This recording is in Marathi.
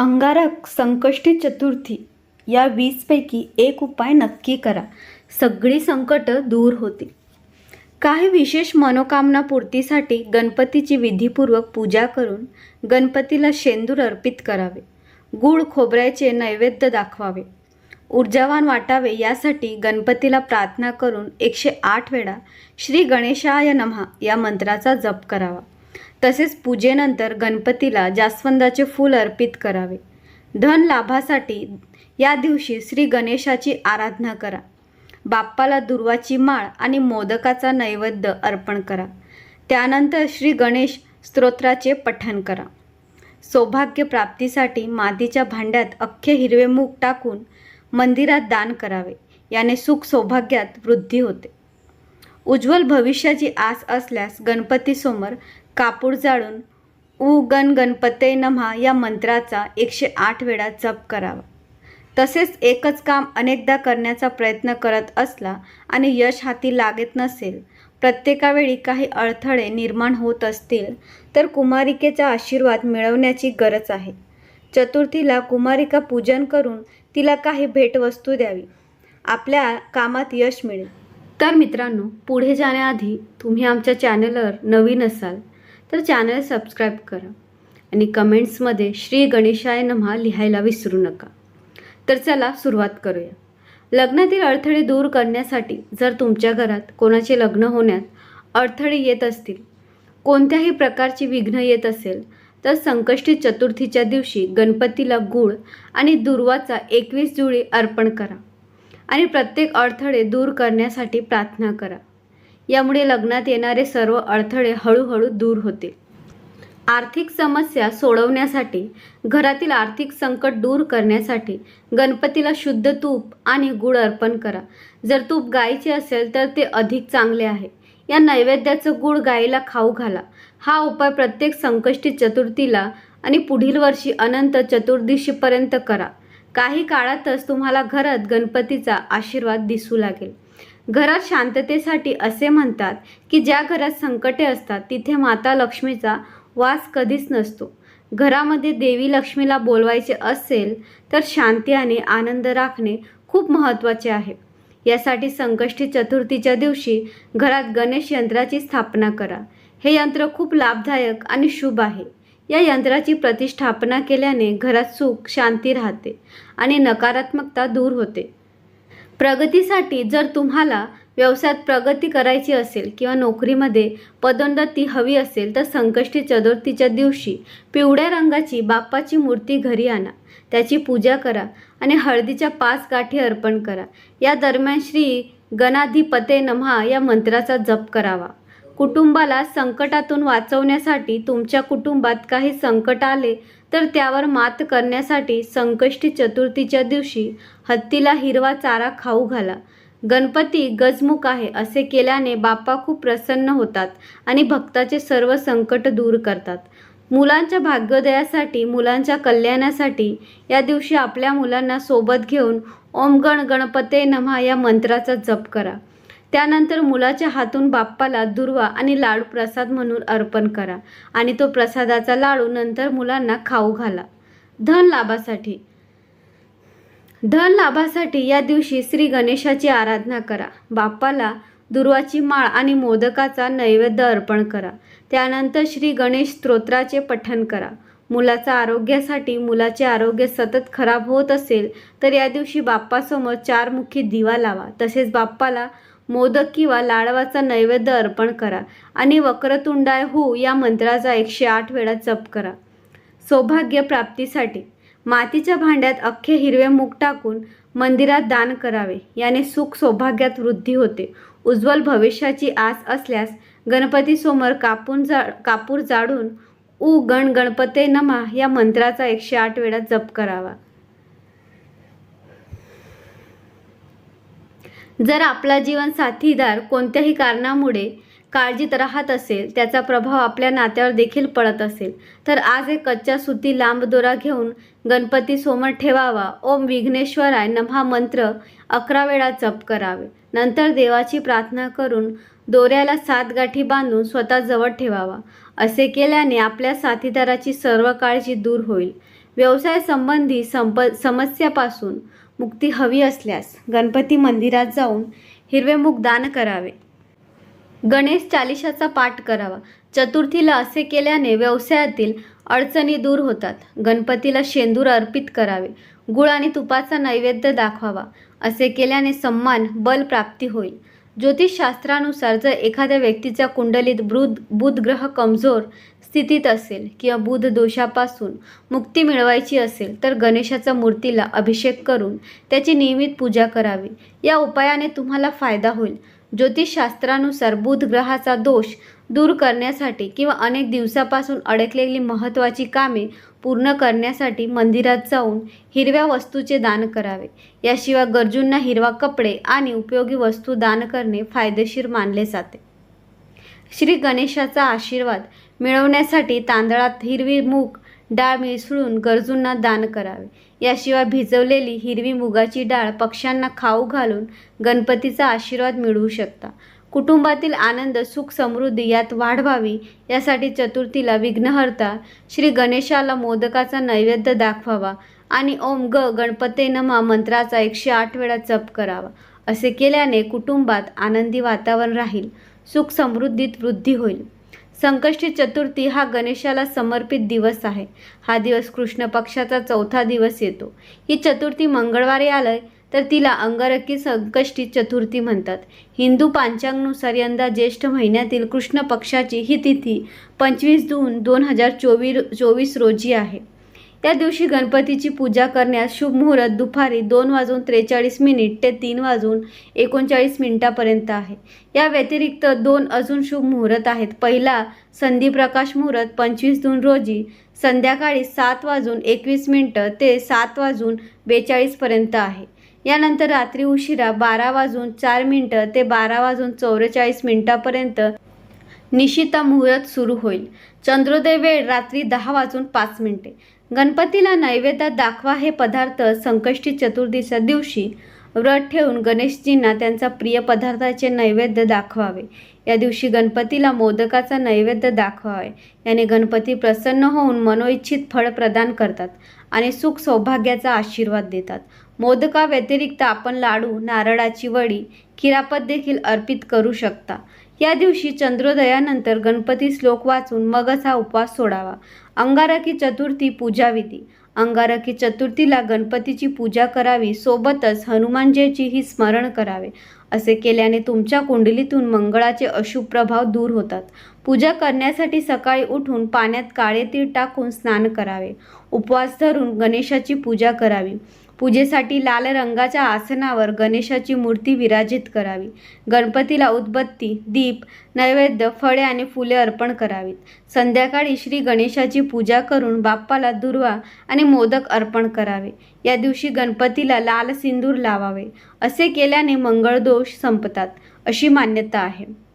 अंगारक संकष्टी चतुर्थी या वीसपैकी एक उपाय नक्की करा. सगळी संकटं दूर होतील. काही विशेष मनोकामना पूर्तीसाठी गणपतीची विधीपूर्वक पूजा करून गणपतीला शेंदूर अर्पित करावे. गूळ खोबऱ्याचे नैवेद्य दाखवावे. ऊर्जावान वाटावे यासाठी गणपतीला प्रार्थना करून एकशे आठ वेळा श्री गणेशाय नमहा या मंत्राचा जप करावा. तसेच पूजेनंतर गणपतीला जास्वंदाचे फूल अर्पित करावे. धन लाभासाठी या दिवशी श्री गणेशाची आराधना करा. बाप्पाला दुर्वाची माळ आणि मोदकाचा नैवेद्य अर्पण करा. त्यानंतर श्री गणेश स्तोत्राचे पठण करा. सौभाग्य प्राप्तीसाठी मातीच्या भांड्यात अख्खे हिरवे मूग टाकून मंदिरात दान करावे. याने सुख सौभाग्यात वृद्धी होते. उज्ज्वल भविष्याची आस असल्यास गणपतीसमोर कापूर जाळून उ गण गणपते नमहा या मंत्राचा एकशे आठ वेळा जप करावा. तसेच एकच काम अनेकदा करण्याचा प्रयत्न करत असला आणि यश हाती लागत नसेल प्रत्येकावेळी काही अडथळे निर्माण होत असतील तर कुमारिकेचा आशीर्वाद मिळवण्याची गरज आहे. चतुर्थीला कुमारिका पूजन करून तिला काही भेटवस्तू द्यावी. आपल्या कामात यश मिळेल. तर मित्रांनो पुढे जाण्याआधी तुम्ही आमच्या चॅनलवर नवीन असाल तर चॅनल सबस्क्राईब करा आणि कमेंट्समध्ये श्री गणेशाय नमहा लिहायला विसरू नका. तर चला सुरुवात करूया. लग्नातील अडथळे दूर करण्यासाठी जर तुमच्या घरात कोणाचे लग्न होण्यात अडथळे येत असतील कोणत्याही प्रकारची विघ्न येत असेल तर संकष्टी चतुर्थीच्या दिवशी गणपतीला गूळ आणि दुर्वाचा एकवीस जुळी अर्पण करा आणि प्रत्येक अडथळे दूर करण्यासाठी प्रार्थना करा. यामुळे लग्नात येणारे सर्व अडथळे हळूहळू दूर होतील आर्थिक समस्या सोडवण्यासाठी घरातील आर्थिक संकट दूर करण्यासाठी गणपतीला शुद्ध तूप आणि गुळ अर्पण करा. जर तूप गायीचे असेल तर ते अधिक चांगले आहे. या नैवेद्याचं गुळ गायीला खाऊ घाला. हा उपाय प्रत्येक संकष्टी चतुर्थीला आणि पुढील वर्षी अनंत चतुर्दशीपर्यंत करा. काही काळातच तुम्हाला घरात गणपतीचा आशीर्वाद दिसू लागेल. घरात शांततेसाठी असे म्हणतात की ज्या घरात संकटे असतात तिथे माता लक्ष्मीचा वास कधीच नसतो. घरामध्ये देवी लक्ष्मीला बोलवायचे असेल तर शांती आणि आनंद राखणे खूप महत्त्वाचे आहे. यासाठी संकष्टी चतुर्थीच्या दिवशी घरात गणेश यंत्राची स्थापना करा. हे यंत्र खूप लाभदायक आणि शुभ आहे. या यंत्राची प्रतिष्ठापना केल्याने घरात सुख शांती राहते आणि नकारात्मकता दूर होते. प्रगतीसाठी जर तुम्हाला व्यवसायात प्रगती करायची असेल किंवा नोकरीमध्ये पदोन्नती हवी असेल तर संकष्टी चतुर्थीच्या दिवशी पिवळ्या रंगाची बाप्पाची मूर्ती घरी आणा. त्याची पूजा करा आणि हळदीच्या पाच गाठी अर्पण करा. या दरम्यान श्री गणाधिपते नमहा या मंत्राचा जप करावा. कुटुंबाला संकटातून वाचवण्यासाठी तुमच्या कुटुंबात काही संकट आले तर त्यावर मात करण्यासाठी संकष्टी चतुर्थीच्या दिवशी हत्तीला हिरवा चारा खाऊ घाला. गणपती गजमुख आहे असे केल्याने बाप्पा खूप प्रसन्न होतात आणि भक्ताचे सर्व संकट दूर करतात. मुलांच्या भाग्योदयासाठी मुलांच्या कल्याणासाठी या दिवशी आपल्या मुलांना सोबत घेऊन ओम गण गणपते नमहा या मंत्राचा जप करा. त्यानंतर मुलाच्या हातून बाप्पाला दुर्वा आणि लाडू प्रसाद म्हणून अर्पण करा आणि तो प्रसादाचा लाडू नंतर मुलांना खाऊ घाला. धन लाभासाठी. धन लाभासाठी या दिवशी श्री गणेशाची आराधना करा. बाप्पाला दुर्वाची माळ आणि मोदकाचा नैवेद्य अर्पण करा. त्यानंतर श्री गणेश स्तोत्राचे पठण करा. मुलाचा आरोग्यासाठी मुलाचे आरोग्य सतत खराब होत असेल तर या दिवशी बाप्पासमोर चारमुखी दिवा लावा. तसेच बाप्पाला मोदक किंवा लाडवाचा नैवेद्य अर्पण करा आणि वक्रतुंडाय हू या मंत्राचा एकशे आठ वेळा जप करा. सौभाग्य प्राप्तीसाठी मातीच्या भांड्यात अख्खे हिरवे मूग टाकून मंदिरात दान करावे. याने सुख सौभाग्यात वृद्धी होते. उज्ज्वल भविष्याची आस असल्यास गणपतीसमोर कापून जा कापूर जाडून उ गण गणपते नमा या मंत्राचा एकशे आठ वेळा जप करावा. जर आपला जीवन साथीदार कोणत्याही कारणामुळे काळजीत राहत असेल त्याचा प्रभाव आपल्या नात्यावर देखील पडत असेल तर आज एक कच्च्या सुती लांब दोरा घेऊन गणपती समोर ठेवावा. ओम विघ्नेश्वराय नमहा मंत्र अकरा वेळा जप करावे. नंतर देवाची प्रार्थना करून दोऱ्याला सात गाठी बांधून स्वतः जवळ ठेवावा. असे केल्याने आपल्या साथीदाराची सर्व काळजी दूर होईल. व्यवसाय संबंधी संप समस्यापासून मुक्ती हवी असल्यास गणपती मंदिरात जाऊन हिरवे मूग दान करावे. गणेश चालिशाचा पाठ करावा. चतुर्थीला असे केल्याने व्यवसायातील अडचणी दूर होतात. गणपतीला शेंदूर अर्पित करावे. गुळ आणि तुपाचा नैवेद्य दाखवावा. असे केल्याने सम्मान बल प्राप्ती होईल. ज्योतिषशास्त्रानुसार जर एखाद्या व्यक्तीच्या कुंडलीत बुध बुध ग्रह कमजोर स्थितीत असेल किंवा बुध दोषापासून मुक्ती मिळवायची असेल तर गणेशाच्या मूर्तीला अभिषेक करून त्याची नियमित पूजा करावी. या उपायाने तुम्हाला फायदा होईल. ज्योतिषशास्त्रानुसार बुध ग्रहाचा दोष दूर करण्यासाठी किंवा अनेक दिवसापासून अडकलेली महत्त्वाची कामे पूर्ण करण्यासाठी मंदिरात जाऊन हिरव्या वस्तूचे दान करावे. याशिवाय गरजूंना हिरवा कपडे आणि उपयोगी वस्तू दान करणे फायदेशीर मानले जाते. श्री गणेशाचा आशीर्वाद मिळवण्यासाठी तांदळात हिरवी मूग डाळ मिसळून गरजूंना दान करावे. याशिवाय भिजवलेली हिरवी मुगाची डाळ पक्ष्यांना खाऊ घालून गणपतीचा आशीर्वाद मिळवू शकता. कुटुंबातील आनंद सुख समृद्धी यात वाढ व्हावी यासाठी चतुर्थीला विघ्नहर्ता श्री गणेशाला मोदकाचा नैवेद्य दाखवावा आणि ओम ग गणपते नमा मंत्राचा एकशे आठ वेळा जप करावा. असे केल्याने कुटुंबात आनंदी वातावरण राहील सुख समृद्धीत वृद्धी होईल. संकष्टी चतुर्थी हा गणेशाला समर्पित दिवस आहे. हा दिवस कृष्ण पक्षाचा चौथा दिवस येतो. ही चतुर्थी मंगळवारी आलं तर तिला अंगारकी संकष्टी चतुर्थी म्हणतात. हिंदू पांचांगनुसार यंदा ज्येष्ठ महिन्यातील कृष्ण पक्षाची ही तिथी पंचवीस जून दोन हजार चोवीस चोवीस रोजी आहे. या दिवशी गणपतीची पूजा करण्यास शुभ मुहूर्त दुपारी दोन वाजून त्रेचाळीस मिनिट ते तीन वाजून एकोणचाळीस मिनिटापर्यंत आहे. या व्यतिरिक्त दोन अजून शुभ मुहूर्त आहेत. पहिला संधीप्रकाश मुहूर्त पंचवीस जून रोजी संध्याकाळी सात वाजून एकवीस मिनटं ते सात वाजून बेचाळीसपर्यंत आहे. यानंतर रात्री उशिरा बारा वाजून चार मिनटं ते बारा वाजून चौवेचाळीस मिनिटापर्यंत निशिता मुहूर्त सुरू होईल. चंद्रोदय वेळ रात्री दहा वाजून पाच मिनिटे. गणपतीला नैवेद्यात दाखवा हे पदार्थ संकष्टी चतुर्थीच्या दिवशी व्रत ठेवून गणेशजींना त्यांचा प्रिय पदार्थाचे नैवेद्य दाखवावे. या दिवशी गणपतीला मोदकाचा नैवेद्य दाखवावे. याने गणपती प्रसन्न होऊन मनोइच्छित फळ प्रदान करतात आणि सुख सौभाग्याचा आशीर्वाद देतात. मोदका व्यतिरिक्त आपण लाडू नारळाची वडी खिरापत देखील अर्पित करू शकता. या दिवशी चंद्रोदयानंतर गणपती श्लोक वाचून मगच हा उपवास सोडावा. अंगारकी चतुर्थी पूजाविधी. अंगारकी चतुर्थीला गणपतीची पूजा करावी सोबतच हनुमानजीचीही स्मरण करावे. असे केल्याने तुमच्या कुंडलीतून मंगळाचे अशुभ प्रभाव दूर होतात. पूजा करण्यासाठी सकाळी उठून पाण्यात काळे तीळ टाकून स्नान करावे. उपवास धरून गणेशाची पूजा करावी. पूजेसाठी लाल रंगाच्या आसनावर गणेशाची मूर्ती विराजित करावी. गणपतीला उदबत्ती दीप नैवेद्य फळे आणि फुले अर्पण करावीत. संध्याकाळी श्री गणेशाची पूजा करून बाप्पाला दुर्वा आणि मोदक अर्पण करावे. या दिवशी गणपतीला लाल सिंदूर लावावे. असे केल्याने मंगळदोष संपतात अशी मान्यता आहे.